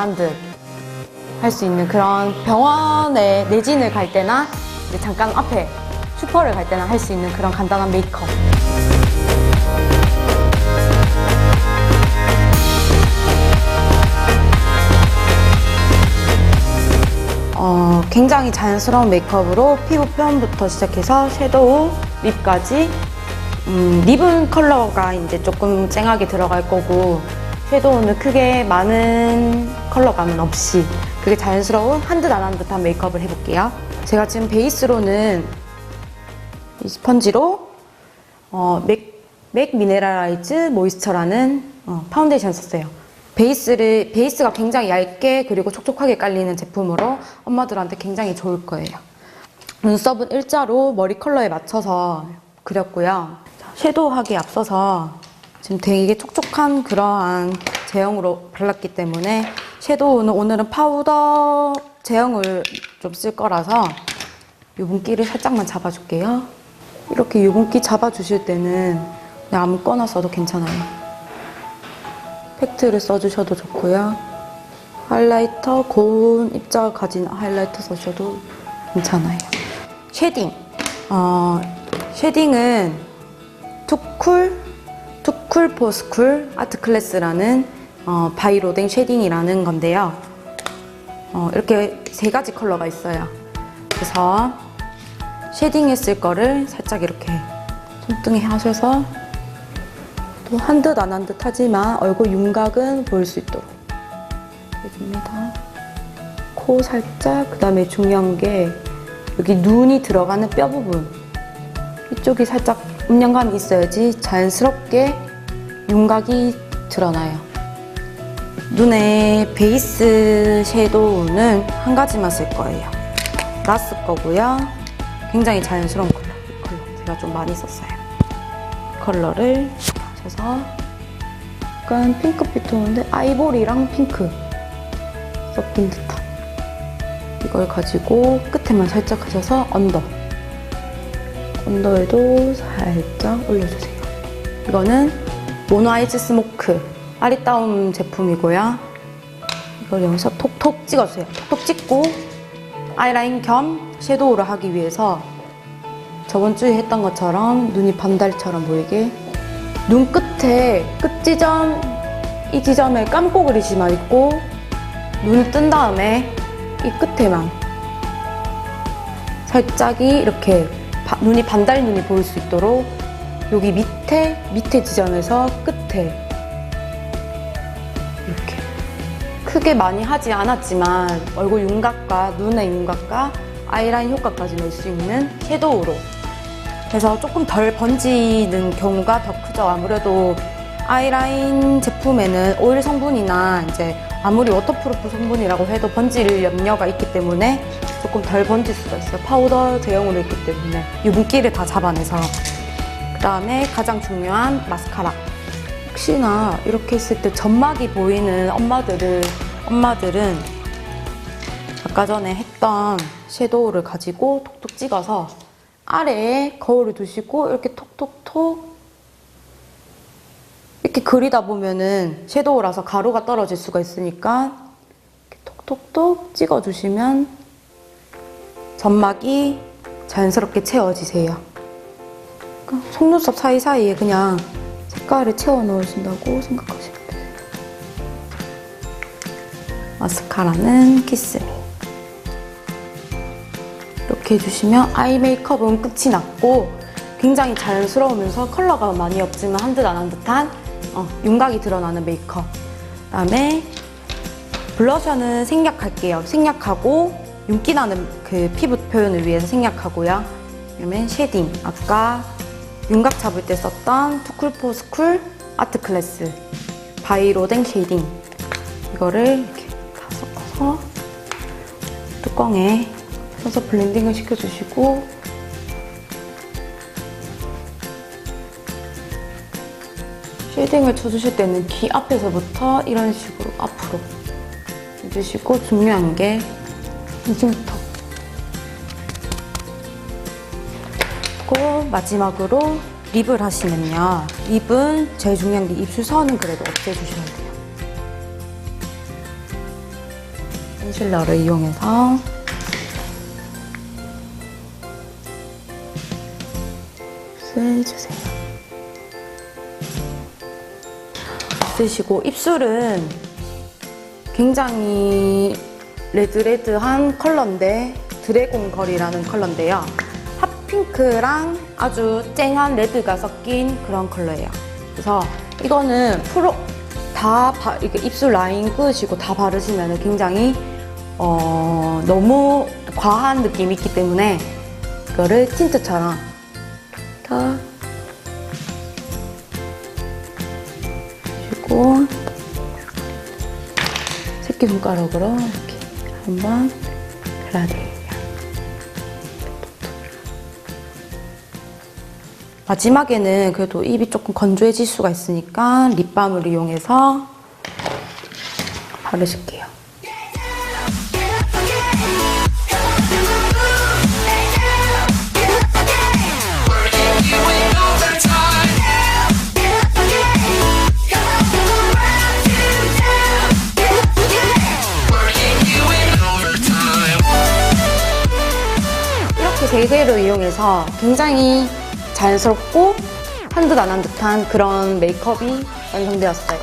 안 한 듯 할 수 있는 그런 병원에 내진을 갈 때나 잠깐 앞에 슈퍼를 갈 때나 할 수 있는 그런 간단한 메이크업. 어, 굉장히 자연스러운 메이크업으로 피부 표현부터 시작해서 섀도우, 립까지 음, 립은 컬러가 이제 조금 쨍하게 들어갈 거고 섀도우는 크게 많은 컬러감은 없이 그게 자연스러운 한 듯 안 한 듯한 메이크업을 해볼게요. 제가 지금 베이스로는 이 스펀지로 어, 맥, 맥 미네랄라이즈 모이스처라는 어, 파운데이션 썼어요. 베이스를 베이스가 굉장히 얇게 그리고 촉촉하게 깔리는 제품으로 엄마들한테 굉장히 좋을 거예요. 눈썹은 일자로 머리 컬러에 맞춰서 그렸고요. 자, 섀도우 하기 앞서서 지금 되게 촉촉한 그러한 제형으로 발랐기 때문에 섀도우는 오늘은 파우더 제형을 좀 쓸 거라서 유분기를 살짝만 잡아줄게요. 이렇게 유분기 잡아주실 때는 그냥 아무거나 써도 괜찮아요. 팩트를 써주셔도 좋고요. 하이라이터, 고운 입자가 가진 하이라이터 써주셔도 괜찮아요. 쉐딩. 어, 쉐딩은 투쿨, 투 쿨 포스쿨 아트 클래스라는 어, 바이로댕 쉐딩이라는 건데요. 어, 이렇게 세 가지 컬러가 있어요. 그래서 쉐딩했을 거를 살짝 이렇게 손등에 하셔서 또 한 듯 안 한 듯 하지만 얼굴 윤곽은 보일 수 있도록 해줍니다. 코 살짝, 그 다음에 중요한 게 여기 눈이 들어가는 뼈 부분 이쪽이 살짝 음영감이 있어야지 자연스럽게 윤곽이 드러나요. 눈에 베이스 섀도우는 한 가지만 쓸 거예요. 라스 거고요. 굉장히 자연스러운 컬러. 이 컬러 제가 좀 많이 썼어요. 컬러를 하셔서 약간 핑크빛 톤인데 아이보리랑 핑크 섞인 듯한 이걸 가지고 끝에만 살짝 하셔서 언더 언더에도 살짝 올려주세요. 이거는 모노 아이즈 스모크 아리따움 제품이고요. 이걸 여기서 톡톡 찍어주세요. 톡톡 찍고 아이라인 겸 섀도우를 하기 위해서 저번 주에 했던 것처럼 눈이 반달처럼 보이게 눈 끝에 끝 지점 이 지점에 감고 그리지 말고 눈을 뜬 다음에 이 끝에만 살짝이 이렇게 바- 눈이 반달 눈이 보일 수 있도록 여기 밑에 밑에 지점에서 끝에. 이렇게. 크게 많이 하지 않았지만 얼굴 윤곽과 눈의 윤곽과 아이라인 효과까지 낼 수 있는 섀도우로. 그래서 조금 덜 번지는 경우가 더 크죠. 아무래도 아이라인 제품에는 오일 성분이나 이제 아무리 워터프루프 성분이라고 해도 번질 염려가 있기 때문에 조금 덜 번질 수가 있어요. 파우더 제형으로 있기 때문에. 유분기를 다 잡아내서 그 다음에 가장 중요한 마스카라. 혹시나 이렇게 했을 때 점막이 보이는 엄마들은 엄마들은 아까 전에 했던 섀도우를 가지고 톡톡 찍어서 아래에 거울을 두시고 이렇게 톡톡톡 이렇게 그리다 보면은 섀도우라서 가루가 떨어질 수가 있으니까 톡톡톡 찍어주시면 점막이 자연스럽게 채워지세요. 속눈썹 사이사이에 그냥 색깔을 채워 넣으신다고 생각하시면 돼요. 마스카라는 키스미. 이렇게 해주시면 아이 메이크업은 끝이 났고 굉장히 자연스러우면서 컬러가 많이 없지만 한 듯 안 한 듯한 어, 윤곽이 드러나는 메이크업 그다음에 블러셔는 생략할게요 생략하고 윤기 나는 그 피부 표현을 위해서 생략하고요 그다음에 쉐딩 아까 윤곽 잡을 때 썼던 투쿨포 스쿨 아트 클래스. 바이로댕 쉐딩. 이거를 이렇게 다 섞어서 뚜껑에 써서 블렌딩을 시켜주시고 쉐딩을 쳐주실 때는 귀 앞에서부터 이런 식으로 앞으로 해주시고 중요한 게 이중턱 그리고 마지막으로 립을 하시면요 립은 제일 중요한 게 입술선은 그래도 없애주셔야 돼요 컨실러를 이용해서 해주세요. 쓰시고 입술은 굉장히 레드레드한 컬러인데 드래곤 걸이라는 컬러인데요. 핫핑크랑 아주 쨍한 레드가 섞인 그런 컬러예요. 그래서 이거는 프로 다 바, 이렇게 입술 라인 끄시고 다 바르시면 굉장히 어, 너무 과한 느낌이 있기 때문에 이거를 틴트처럼 더 그리고 새끼손가락으로 이렇게 한번 발라드릴게요. 마지막에는 그래도 입이 조금 건조해질 수가 있으니까 립밤을 이용해서 바르실게요. 이렇게 세 개를 이용해서 굉장히 자연스럽고 한 듯 안 한 듯한 그런 메이크업이 완성되었어요.